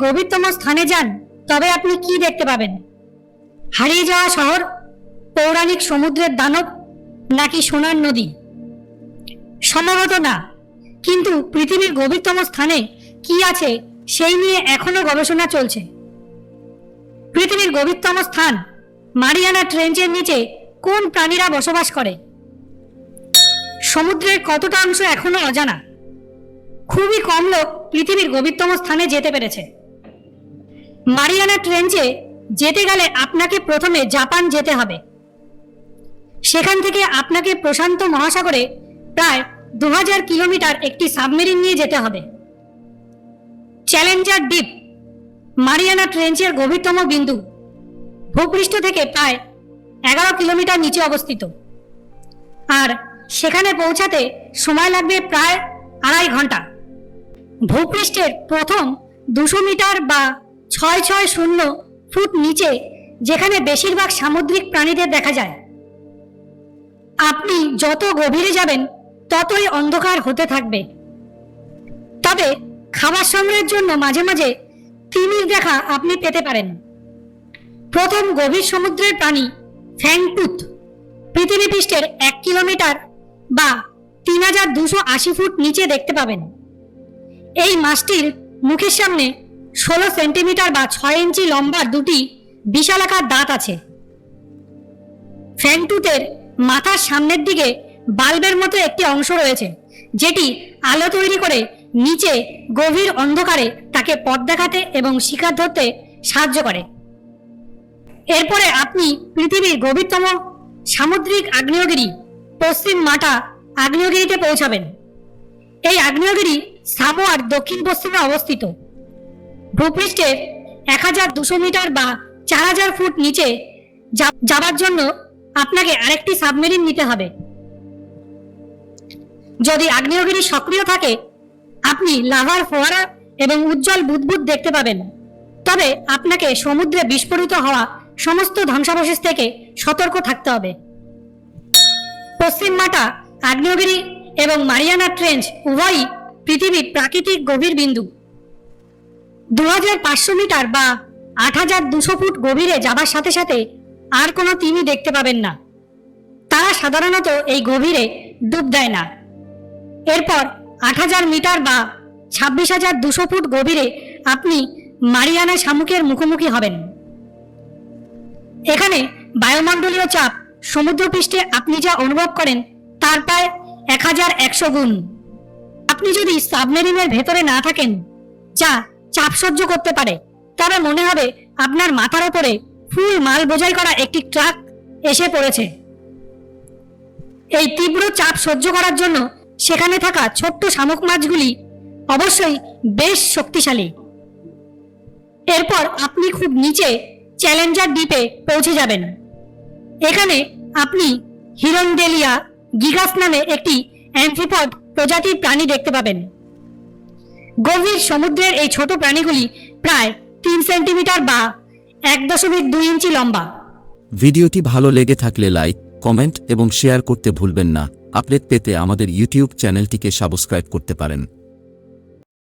গভীরতম স্থানে যান, তবে আপনি কি দেখতে পাবেন? হারিয়ে যাওয়া শহর, পৌরাণিক সমুদ্রের দানব, নাকি সোনার নদী? সম্ভবত না। কিন্তু পৃথিবীর গভীরতম স্থানে কি আছে, সেই নিয়ে এখনও গবেষণা চলছে। পৃথিবীর গভীরতম স্থান, মারিয়ানা ট্রেঞ্চের নিচে কোন প্রাণীরা বসবাস করে? সমুদ্রের কতটা অংশ এখনও অজানা? খুবই কম লোক পৃথিবীর গভীরতম স্থানে যেতে পেরেছে। মারিয়ানা ট্রেঞ্চে যেতে গেলে আপনাকে প্রথমে জাপান যেতে হবে। সেখান থেকে আপনাকে প্রশান্ত মহাসাগরে প্রায় দু হাজার কিলোমিটার একটি সাবমেরিন নিয়ে যেতে হবে। চ্যালেঞ্জার দ্বীপ, মারিয়ানা ট্রেঞ্চের গভীরতম বিন্দু, ভূপৃষ্ঠ থেকে প্রায় এগারো কিলোমিটার নিচে অবস্থিত। আর সেখানে পৌঁছাতে সময় লাগবে প্রায় আড়াই ঘণ্টা। ভূপৃষ্ঠের প্রথম দুশো মিটার বা ছয় ছয় শূন্য ফুট নিচে, যেখানে বেশিরভাগ সামুদ্রিক প্রাণীদের দেখা যায়। আপনি যত গভীরে যাবেন, ততই অন্ধকার হতে থাকবে। তবে খাবার সংগ্রহের জন্য মাঝে মাঝে তিমির দেখা আপনি পেতে পারেন। প্রথম গভীর সমুদ্রের প্রাণী ফ্যাংটুথ পৃথিবী পৃষ্ঠের এক কিলোমিটার বা তিন হাজার দুশো আশি ফুট নিচে দেখতে পাবেন। এই মাছটির মুখের সামনে ষোলো সেন্টিমিটার বা ছয় ইঞ্চি লম্বা দুটি বিশালাকার দাঁত আছে। ফ্যাংটুথের মাথার সামনের দিকে বাল্বের মতো একটি অংশ রয়েছে, যেটি আলো তৈরি করে নিচে গভীর অন্ধকারে তাকে পথ দেখাতে এবং শিকার ধরতে সাহায্য করে। এরপরে আপনি পৃথিবীর গভীরতম সামুদ্রিক আগ্নেয়গিরি পশ্চিম মাটা আগ্নেয়গিরিতে পৌঁছাবেন। এই আগ্নেয়গিরি সামোয়ার দক্ষিণ পশ্চিমে অবস্থিত। ভূপৃষ্ঠের এক হাজার দুশো মিটার বা চার হাজার ফুট নিচে যাবার জন্য আপনাকে আরেকটি সাবমেরিন নিতে হবে। যদি আগ্নেয়গিরি সক্রিয় থাকে, আপনি লাভার ফোয়ারা এবং উজ্জ্বল বুদবুদ দেখতে পাবেন। তবে আপনাকে সমুদ্রে বিস্ফোরিত হওয়া সমস্ত ধ্বংসাবশেষ থেকে সতর্ক থাকতে হবে। পশ্চিম মাটা আগ্নেয়গিরি এবং মারিয়ানা ট্রেঞ্চ উভয়ই পৃথিবীর প্রাকৃতিক গভীর বিন্দু। দু হাজার পাঁচশো মিটার বা আট হাজার দুশো ফুট গভীরে যাবার সাথে সাথে আর কোনো তিমি দেখতে পাবেন না। তারা সাধারণত এই গভীরে ডুব দেয় না। এরপর আট হাজার মিটার বা ছাব্বিশ হাজার দুশো ফুট গভীরে আপনি মারিয়ানা শামুকের মুখোমুখি হবেন। এখানে বায়ুমণ্ডলীয় চাপ সমুদ্রপৃষ্ঠে আপনি যা অনুভব করেন তার প্রায় এক হাজার একশো গুণ। আপনি যদি সাবমেরিনের ভেতরে না থাকেন, যা চাপ সহ্য করতে পারে, তবে মনে হবে আপনার মাথার ওপরে ফুল মাল বোঝাই করা একটি ট্রাক এসে পড়েছে। এই তীব্র চাপ সহ্য করার জন্য সেখানে থাকা ছোট্ট শামুক মাছগুলি অবশ্যই বেশ শক্তিশালী। এরপর আপনি খুব নিচে চ্যালেঞ্জার দ্বীপে পৌঁছে যাবেন। এখানে আপনি হিরনডেলিয়া গিগাস নামে একটি অ্যাম্ফিপড প্রজাতির প্রাণী দেখতে পাবেন। গভীর সমুদ্রের এই ছোট প্রাণীগুলি প্রায় তিন সেন্টিমিটার বা এক দশমিক দুই ইঞ্চি লম্বা। ভিডিওটি ভালো লেগে থাকলে লাইক, কমেন্ট এবং শেয়ার করতে ভুলবেন না। আপডেট পেতে আমাদের ইউটিউব চ্যানেলটিকে সাবস্ক্রাইব করতে পারেন।